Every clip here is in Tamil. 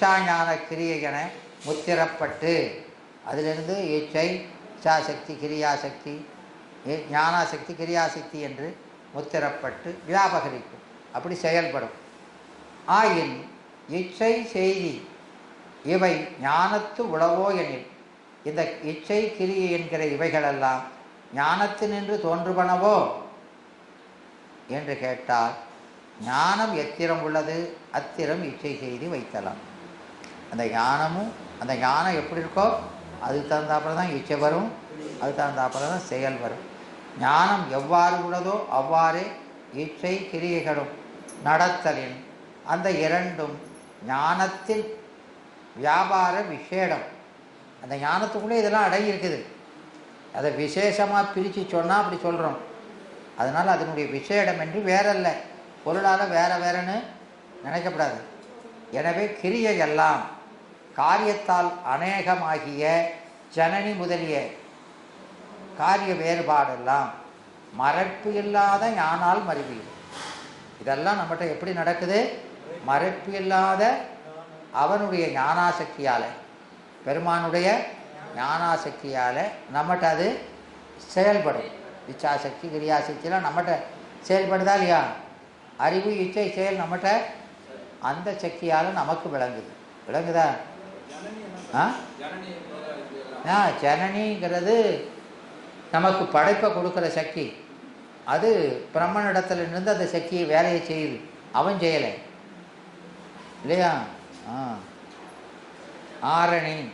இச்சாஞான கிரியை என முத்திரப்பட்டு அதிலிருந்து இச்சை இச்சாசக்தி கிரியாசக்தி ஞானாசக்தி கிரியாசக்தி என்று முத்திரப்பட்டு வியாபகரிக்கும். அப்படி செயல்படும். ஆயின் இச்சை செய்தி இவை ஞானத்து உளவோ எனில் இந்த இச்சை கிரியை என்கிற இவைகளெல்லாம் ஞானத்தினின்று தோன்றுபனவோ? என்று கேட்டால் ஞானம் எத்திரம் உள்ளது அத்திரம் இச்சை செய்தி வைத்தலாம். அந்த ஞானமும் அந்த ஞானம் எப்படி இருக்கோ அதுக்கு தகுந்தாப்புல தான் இச்சை வரும் அதுக்கு தகுந்தாப்புல தான் செயல் வரும். ஞானம் எவ்வாறு உள்ளதோ அவ்வாறே இச்சை கிரியைகளும் நடத்தலின் அந்த இரண்டும் ஞானத்தில் வியாபார விசேடம். அந்த ஞானத்துக்குள்ளே இதெல்லாம் அடங்கி இருக்குது. அதை விசேஷமாக பிரித்து சொன்னால் அப்படி சொல்கிறோம் அதனால் அதனுடைய விசேடம் என்று வேறல்ல. பொருளால் வேற வேறன்னு நினைக்கப்படாது. எனவே கிரியை எல்லாம் காரியத்தால் அநேகமாகிய ஜனனி முதலிய காரிய வேறுபாடெல்லாம் மறைப்பு இல்லாத ஞானால் மருவியும் இதெல்லாம் நம்மகிட்ட எப்படி நடக்குது? மறைப்பு இல்லாத அவனுடைய ஞானாசக்தியால் பெருமானுடைய ஞானாசக்தியால் நம்மகிட்ட அது செயல்படும். இச்சாசக்தி கிரியாசக்தியெலாம் நம்மகிட்ட செயல்படுதா இல்லையா? அறிவு இச்சை செயல் நம்மகிட்ட அந்த சக்தியால் நமக்கு விளங்குது. விளங்குதா? ஆ? ஆ ஜனனிங்கிறது நமக்கு படைப்பை கொடுக்குற சக்தி. அது பிரம்மனிடத்துல இருந்து அந்த சக்தியை வேலையை செய்யுது. அவன் செய்யலை இல்லையா? ஆ. ஆரணி.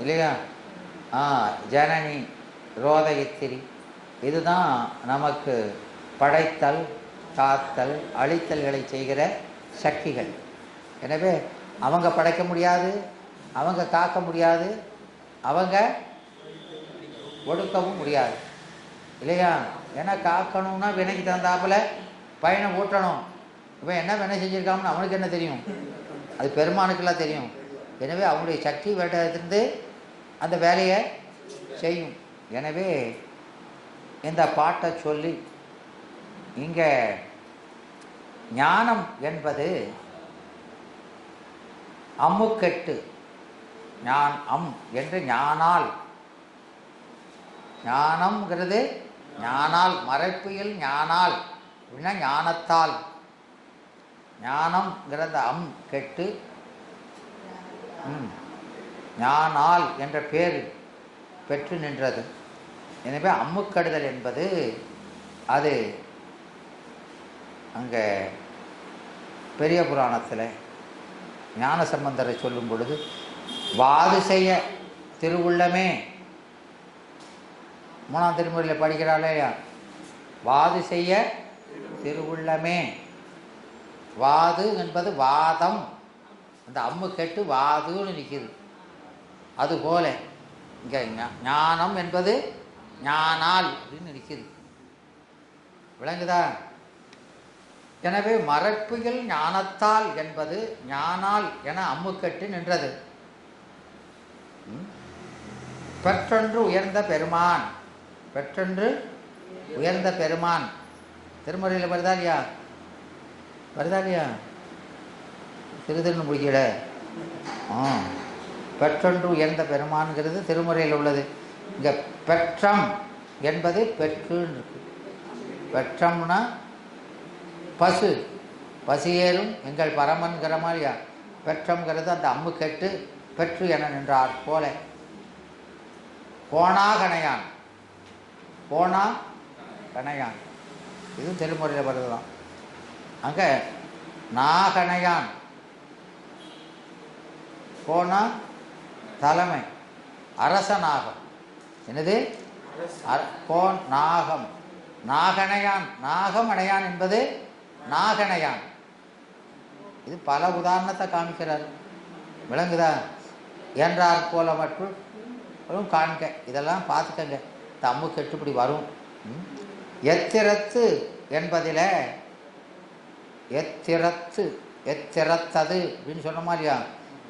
இல்லையா? ஆ ஜனனி ரோதயத்திரி. இதுதான் நமக்கு படைத்தல் காத்தல் அழித்தல்களை செய்கிற சக்திகள். எனவே அவங்க படைக்க முடியாது அவங்க காக்க முடியாது அவங்க ஒடுக்கவும் முடியாது. இல்லையா? ஏன்னா காக்கணும்னா வினைக்கு தகுந்தாப்புல பயணம் ஊட்டணும். இப்போ என்ன வினை செஞ்சுருக்காங்கன்னு அவனுக்கு என்ன தெரியும்? அது பெருமானுக்கெல்லாம் தெரியும். எனவே அவனுடைய சக்தி வேட்டத்திலிருந்து அந்த வேலையை செய்யும். எனவே இந்த பாட்டை சொல்லி இங்கே ஞானம் என்பது அம்முக்கெட்டு. ஞான் அம் என்று ஞானால். ஞானம்ங்கிறது ஞானால் மறைப்பியல் ஞானால் அப்படின்னா ஞானத்தால். ஞானம்ங்கிறத அம் கெட்டு. ஞானால் என்ற பேர் பெற்று நின்றது. எனவே அம்முக்கடுதல் என்பது அது அங்கே பெரிய புராணத்தில் ஞான சம்பந்தரை சொல்லும் பொழுது வாது செய்ய திருவுள்ளமே. மூணாம் திருமுறையில் படிக்கிறாளே இல்லையா வாது செய்ய திருவுள்ளமே. வாது என்பது வாதம். அந்த அம்மு கெட்டு வாதுன்னு நிற்கிது அதுபோல இங்கே ஞானம் என்பது ஞானால் அப்படின்னு நிற்கிது விளங்குதா? எனவே மறைப்புகள் ஞானத்தால் என்பது ஞானால் என அம்முக்கட்டு நின்றது. ம்? பெற்றொன்று உயர்ந்த பெருமான். பெற்றொன்று உயர்ந்த பெருமான். திருமுறையில் வருதா இல்லையா? வருதா இல்லையா? திருதிருன்னு முடிக்கல. ஆ. பெற்றொன்று உயர்ந்த பெருமான்கிறது திருமுறையில் உள்ளது. இங்கே பெற்றம் என்பது பெற்றுன்னு இருக்கு. பெற்றம்னா பசு. பசியேறும் எங்கள் பரமன்கிற மாதிரியா? பெற்றம்ங்கிறது அந்த அம்மு கெட்டு பெற்று என நின்றார் போல. போனா கணையான். போனா கணையான். இது திருமுறையில் வருதுதான். அங்கே நாகணையான் போனா தலைமை. அரசநாகம் என்னது? கோன் நாகம். நாகணையான். நாகம் அணையான் என்பது நாகனையான் இது பல உதாரணத்தை காமிக்கிறார். விளங்குதா? என்றார் போல மட்டும் காண்க இதெல்லாம் பார்த்துக்கங்க. தம்மு கெட்டுப்படி வரும். ம். எத்திரத்து என்பதில் எத்திரத்து எத்திரத்தது அப்படின்னு சொன்னோமா இல்லையா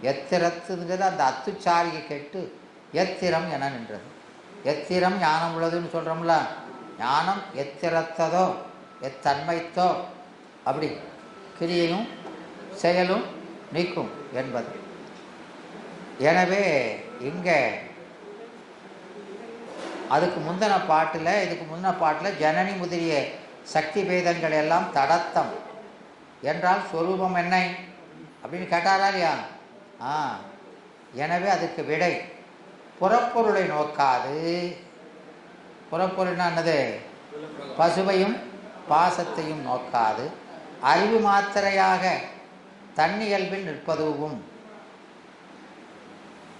எத்திரத்துங்கிறது அந்த அத்துச்சாரியை கெட்டு எத்திரம் என நின்றது. எத்திரம் ஞானம் உள்ளதுன்னு சொல்கிறோம்ல ஞானம் எத்திரத்ததோ எத்தன்மைத்தோ அப்படி கிரியையும் செயலும் நீக்கும் என்பது. எனவே இங்கே அதுக்கு முந்தின பாட்டில் இதுக்கு முந்தின பாட்டில் ஜனனி முதலிய சக்தி பேதங்கள் எல்லாம் தடத்தம். என்றால் சொரூபம் என்ன? அப்படின்னு கேட்டாரா இல்லையா? ஆ. எனவே அதுக்கு விடை. புறப்பொருளை நோக்காது. புறப்பொருள்னா என்னது? பசுவையும் பாசத்தையும் நோக்காது. அறிவு மாத்திரையாக தன்னியல்பில் நிற்பதுவும்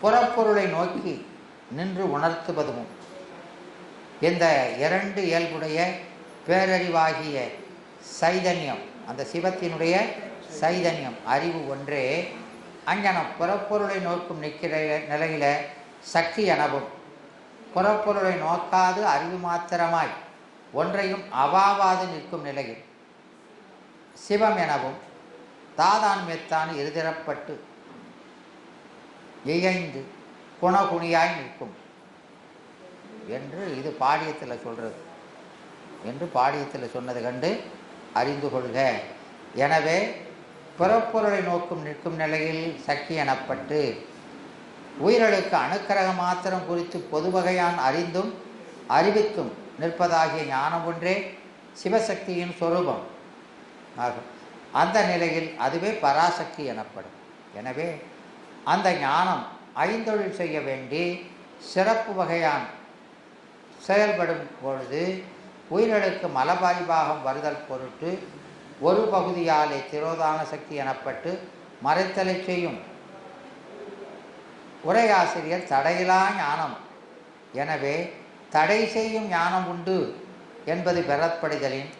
புறப்பொருளை நோக்கி நின்று உணர்த்துவதும் இந்த இரண்டு இயல்புடைய பேரறிவாகிய சைதன்யம் அந்த சிவத்தினுடைய சைதன்யம் அறிவு ஒன்றே அஞ்ஞனம் புறப்பொருளை நோக்கும் நிற்கிற நிலையில சக்தி எனவும் புறப்பொருளை நோக்காது அறிவு மாத்திரமாய் ஒன்றையும் அவாவாது நிற்கும் நிலையில் சிவம் எனவும் தாதான் மெத்தான் இருதிரப்பட்டு இயைந்து குணகுணியாய் நிற்கும். என்று இது பாடியத்தில் சொல்கிறது என்று பாடியத்தில் சொன்னது கண்டு அறிந்து கொள்க. எனவே புறப்பொருளை நோக்கும் நிற்கும் நிலையில் சக்தி எனப்பட்டு உயிர்களுக்கு அணுக்கரக மாத்திரம் குறித்து பொதுவகையான் அறிந்தும் அறிவித்தும் நிற்பதாகிய ஞானம் ஒன்றே சிவசக்தியின் சொரூபம். ஆகும். அந்த நிலையில் அதுவே பராசக்தி எனப்படும். எனவே அந்த ஞானம் ஐந்தொழில் செய்ய வேண்டி சிறப்பு வகையான் செயல்படும் பொழுது உயிர்களுக்கு மலபாரிபாகம் வருதல் பொருட்டு ஒரு பகுதியாலே திரோதான சக்தி எனப்பட்டு மறைத்தலை செய்யும். உரையாசிரியர் தடையிலா ஞானம். எனவே தடை செய்யும் ஞானம் உண்டு என்பது பெறப்படுதலின்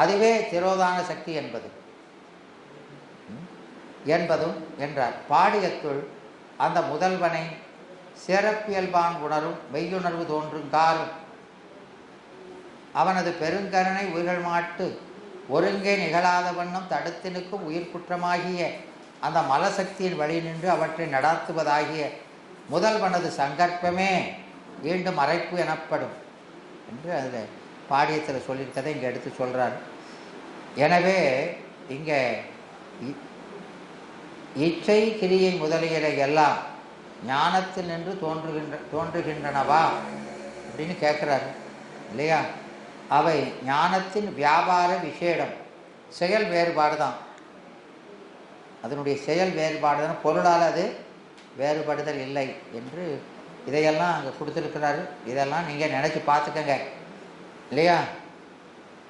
அதுவே திரோதான சக்தி என்பது. என்பதும் என்றார். பாடியத்துள் அந்த முதல்வனை சிறப்பியல்பான் உணரும் மெய்யுணர்வு தோன்றும் காரும் அவனது பெருங்கருணை உயிர்கள் மாட்டு ஒருங்கே நிகழாத வண்ணம் தடுத்து நிற்கும் உயிர் குற்றமாகிய அந்த மலசக்தியின் வழி நின்று அவற்றை நடாத்துவதாகிய முதல்வனது சங்கற்பமே மீண்டும் மறைப்பு எனப்படும். என்று அதில் பாடியத்தில் சொல்லியிருக்கதை இங்கே எடுத்து சொல்கிறார் எனவே இங்கே இ- இச்சை கிரியை முதலியவை எல்லாம் ஞானத்தில் நின்று தோன்றுகின்ற தோன்றுகின்றனவா? அப்படின்னு கேட்குறாரு இல்லையா? அவை ஞானத்தின் வியாபார விசேடம். செயல் வேறுபாடு தான் அதனுடைய செயல் வேறுபாடு தான் பொருளால் அது வேறுபடுதல் இல்லை என்று இதையெல்லாம் அங்கே கொடுத்துருக்கிறாரு. இதெல்லாம் நீங்கள் நினச்சி பார்த்துக்கங்க. இல்லையா?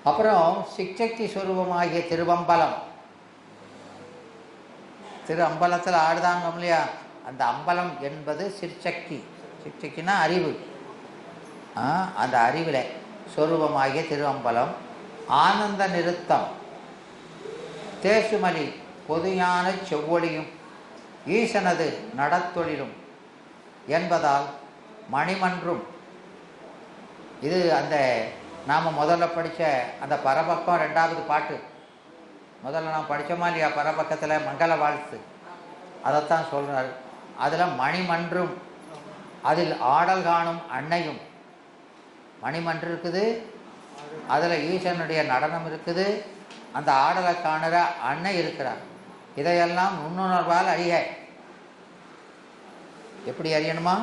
அப்புறம் சிக்சக்தி ஸ்வரூபமாகிய திருவம்பலம். திரு அம்பலத்தில் ஆடுதாங்க இல்லையா? அந்த அம்பலம் என்பது சிற்சக்தி. சிற்சக்தினா அறிவு. ஆ, அந்த அறிவில் சொரூபமாகிய திருவம்பலம். ஆனந்த நிறுத்தம் தேசுமலி பொதுயான செவ்வொளியும் ஈசனது நடத்தொழிலும் என்பதால் மணிமன்றும். இது அந்த நாம் முதல்ல படித்த அந்த பரபக்கம் ரெண்டாவது பாட்டு. முதல்ல நான் படித்தோமா இல்லையா பரபக்கத்தில் மங்கள வாழ்த்து. அதைத்தான் சொல்கிறார் அதில் மணிமன்றும் அதில் ஆடல் காணும் அன்னையும். மணிமன்று இருக்குது அதில் ஈசனுடைய நடனம் இருக்குது அந்த ஆடலை காணுற அன்னை இருக்கிறார். இதையெல்லாம் நுண்ணுணர்வால் அறிய. எப்படி அறியணுமா?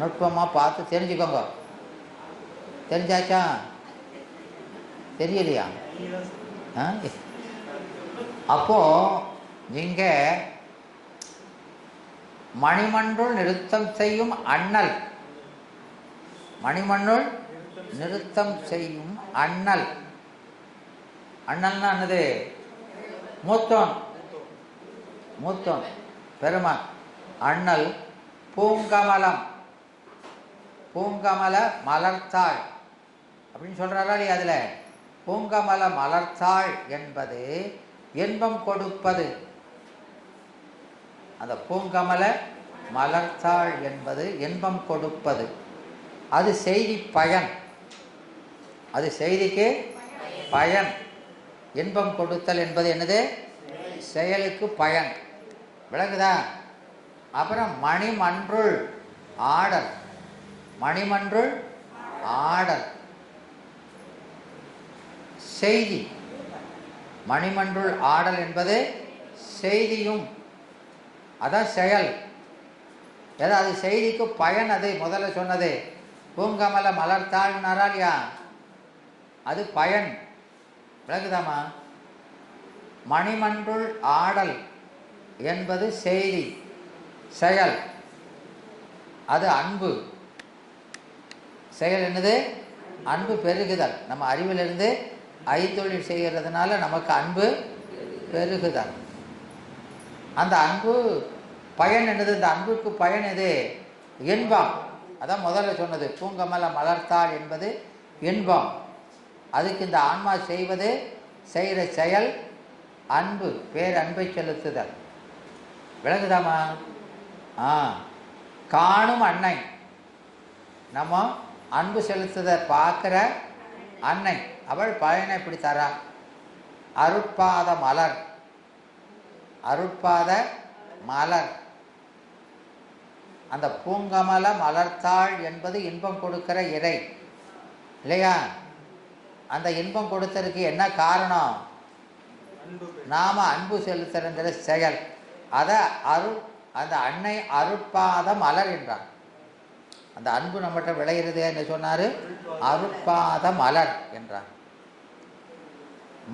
நுட்பமாக பார்த்து தெரிஞ்சுக்கோங்க. தெரிஞ்சாச்சா? தெரியலையா? ஆ? அப்போ நீங்க மணிமன்றுள் நிறுத்தம் செய்யும் அண்ணல். மணிமன்றுள் நிறுத்தம் செய்யும் அண்ணல். அண்ணல்னா என்னது? மூத்தோன். மூத்தோன். பெருமான். அண்ணல் பூங்கமலம். பூங்கமல மலர்த்தாள். அப்படின்னு சொல்கிறாரா இல்லையா அதில்? பூங்கமல மலர்த்தாள் என்பது இன்பம் கொடுப்பது. அந்த பூங்கமல மலர்த்தாள் என்பது இன்பம் கொடுப்பது. அது செய்தி பயன். அது செய்திக்கு பயன். இன்பம் கொடுத்தல் என்பது என்னது? செயலுக்கு பயன். விளங்குதா? அப்புறம் மணிமன்றுள் ஆடல். மணிமன்றுள் ஆடல். செய்தி. மணிமன்றுள் ஆடல் என்பது செய்தியும் அதான் செயல். ஏதோ அது செய்திக்கு பயன் அது முதல்ல சொன்னது. பூங்கமல மலர்த்தாள்னாரா இல்லையா அது பயன். விளக்குதாமா மணிமன்றுள் ஆடல் என்பது செய்தி செயல். அது அன்பு. செயல் என்னது? அன்பு பெருகுதல். நம்ம அறிவிலிருந்து ஐத்தொழில் செய்கிறதுனால நமக்கு அன்பு பெருகுதல் அந்த அன்பு பயன் என்னது? இந்த அன்புக்கு பயன் எது? இன்பம். அதான் முதல்ல சொன்னது. பூங்கமல மலர்த்தாள் என்பது இன்பம். அதுக்கு இந்த ஆன்மா செய்வது செய்கிற செயல் அன்பு பேரன்பை செலுத்துதல். விளங்குதாமா ஆ. காணும் அன்னை. நம்ம அன்பு செலுத்துத பார்க்குற அன்னை. அவள் பயனை இப்படி தரா அருட்பாத மலர். அருட்பாத மலர். அந்த பூங்கமல மலர்த்தாள் என்பது இன்பம் கொடுக்கிற இறை. இல்லையா? அந்த இன்பம் கொடுத்ததுக்கு என்ன காரணம்? நாம அன்பு செலுத்துகிற செயல். அதை அருள் அந்த அன்னை அருட்பாத மலர் என்றான் அந்த அன்பு நம்மகிட்ட விளையிறது என்று சொன்னார். அருட்பாத மலர் என்றான்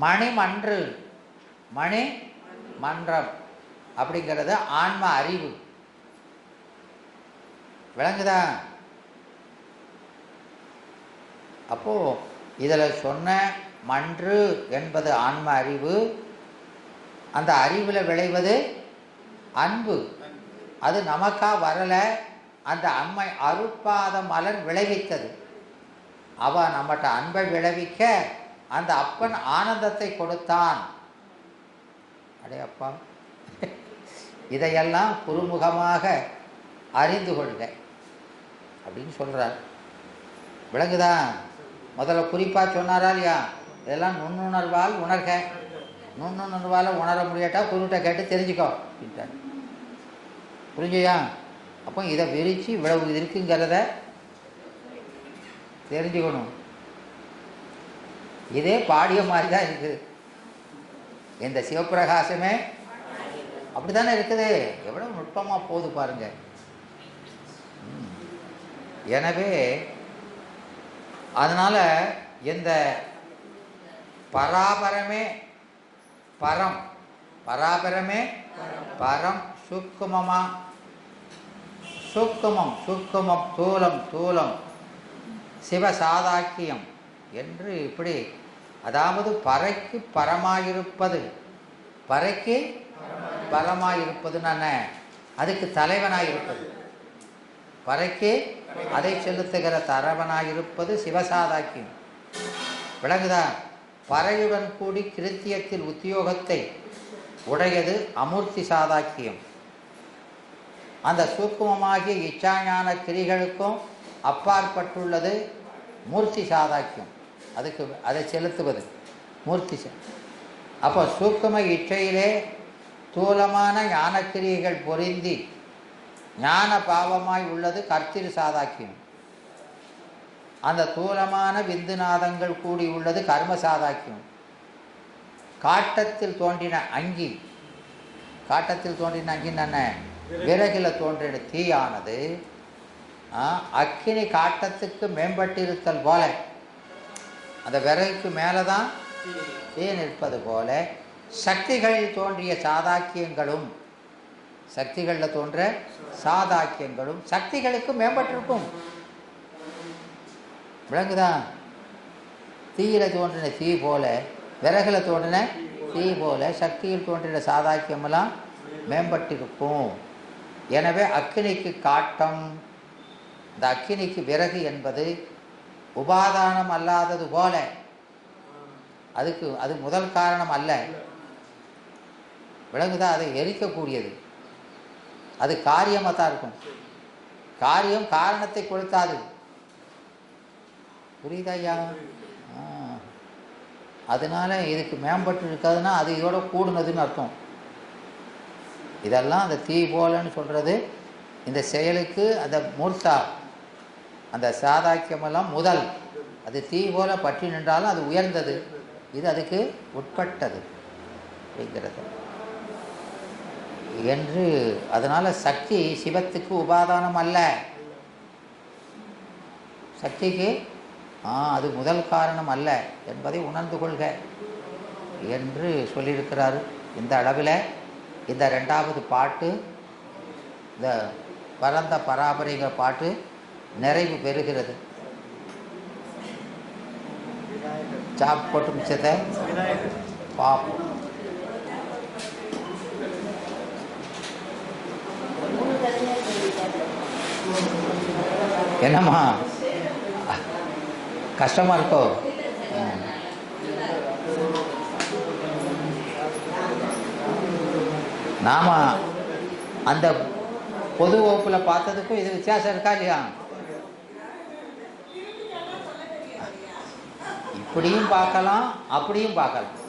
மணிமன்று. மணி மன்றம் அப்படிங்கிறது ஆன்ம அறிவு. விளங்குதா? அப்போ இதில் சொன்ன மன்று என்பது ஆன்ம அறிவு. அந்த அறிவில் விளைவது அன்பு. அது நமக்காக வரலை. அந்த அம்மை அருட்பாத மலர் விளைவித்தது. அவ நம்மகிட்ட அன்பை விளைவிக்க அந்த அப்பன் ஆனந்தத்தை கொடுத்தான். அடே அப்பா. இதையெல்லாம் குறுமுகமாக அறிந்து கொள்க. அப்படின்னு சொல்கிறார் விளங்குதா? முதல்ல குறிப்பாக சொன்னாரா இல்லையா? இதெல்லாம் நுண்ணுணர்வால் உணர்க. நுண்ணுணர்வால் உணர முடியாட்டா குருவிட்ட கேட்டு தெரிஞ்சுக்கோ அப்படின்ட்டார் புரிஞ்சுயா அப்போ இதை விரித்து இவ்வளவு இருக்குங்கிறத தெரிஞ்சுக்கணும். இதே பாடிய மாதிரி தான் இருக்குது இந்த சிவப்பிரகாசமே? அப்படி தானே இருக்குது. எவ்வளோ நுட்பமாக போகுது பாருங்க. எனவே அதனால் இந்த பராபரமே பரம். பராபரமே பரம். சுக்குமமா? சுக்குமம் சுக்குமம் தூலம் தூலம். சிவசாதாக்கியம் என்று இப்படி அதாவது பறைக்கு பரமாயிருப்பது. பறைக்கு பரமாயிருப்பதுன்னு என்ன அதுக்கு தலைவனாயிருப்பது. பறைக்கு அதை செலுத்துகிற தரவனாயிருப்பது சிவசாதாக்கியம் விளங்குதா? பறையுடன் கூடி கிருத்தியத்தில் உத்தியோகத்தை உடையது அமூர்த்தி சாதாக்கியம். அந்த சூக்குமமாகிய இச்சாஞான கிரிகளுக்கும் அப்பாற்பட்டுள்ளது மூர்த்தி சாதாக்கியம். அதுக்கு அதை செலுத்துவது. மூர்த்தி அப்போ சூக்கும இச்சையிலே தூலமான ஞானக்கிரியைகள் பொருந்தி ஞான பாவமாய் உள்ளது கர்த்திரு சாதாக்கியம். அந்த தூலமான விந்துநாதங்கள் கூடி உள்ளது கர்ம சாதாக்கியம். காட்டத்தில் தோன்றின அங்கி காட்டத்தில் தோன்றின அங்கின்னு என்ன விறகில் தோன்றின தீயானது ஆ, அக்கினி காட்டத்துக்கு மேம்பட்டிருத்தல் போல அந்த விறகுக்கு மேலே தான் தீ நிற்பது போல சக்திகளில் தோன்றிய சாதாக்கியங்களும் சக்திகளில் தோன்ற சாதாக்கியங்களும் சக்திகளுக்கு மேம்பட்டிருக்கும். விளங்குதா தீயில தோன்றின தீ போல விறகுல தோன்றின தீ போல சக்தியில் தோன்றின சாதாக்கியமெல்லாம் மேம்பட்டிருக்கும். எனவே அக்கினிக்கு காட்டம். இந்த அக்கினிக்கு விறகு என்பது உபாதானம் அல்லாதது போல. அதுக்கு அது முதல் காரணம் அல்ல. விலங்குதான் அதை எரிக்கக்கூடியது. அது காரியமாக தான் இருக்கும். காரியம் காரணத்தை கொடுத்தாது புரியுதா ஐயா? அதனால இதுக்கு மேம்பட்டு இருக்காதுன்னா அது இதோட கூடுனதுன்னு அர்த்தம். இதெல்லாம் அந்த தீ போலன்னு சொல்கிறது இந்த செயலுக்கு அந்த மூர்த்தா. அந்த சாதாக்கியமெல்லாம் முதல். அது தீ போல பற்றி நின்றாலும் அது உயர்ந்தது. இது அதுக்கு உட்பட்டது அப்படிங்கிறது என்று அதனால் சக்தி சிவத்துக்கு உபாதானம் அல்ல. சக்திக்கு ஆ அது முதல் காரணம் அல்ல என்பதை உணர்ந்து கொள்க என்று சொல்லியிருக்கிறார். இந்த அளவில் இந்த ரெண்டாவது பாட்டு இந்த பரந்த பராபரிங்கிற பாட்டு நிறைவு பெறுகிறது. சாப்பிட்டு மிச்சத்தை பார்ப்போம் என்னம்மா? கஷ்டமா இருக்கோ? நாம அந்த பொது வகுப்பில் பார்த்ததுக்கும் இது வித்தியாசம் இருக்கா இல்லையா? இப்படியும் பார்க்கலாம் அப்படியும் பார்க்கலாம்.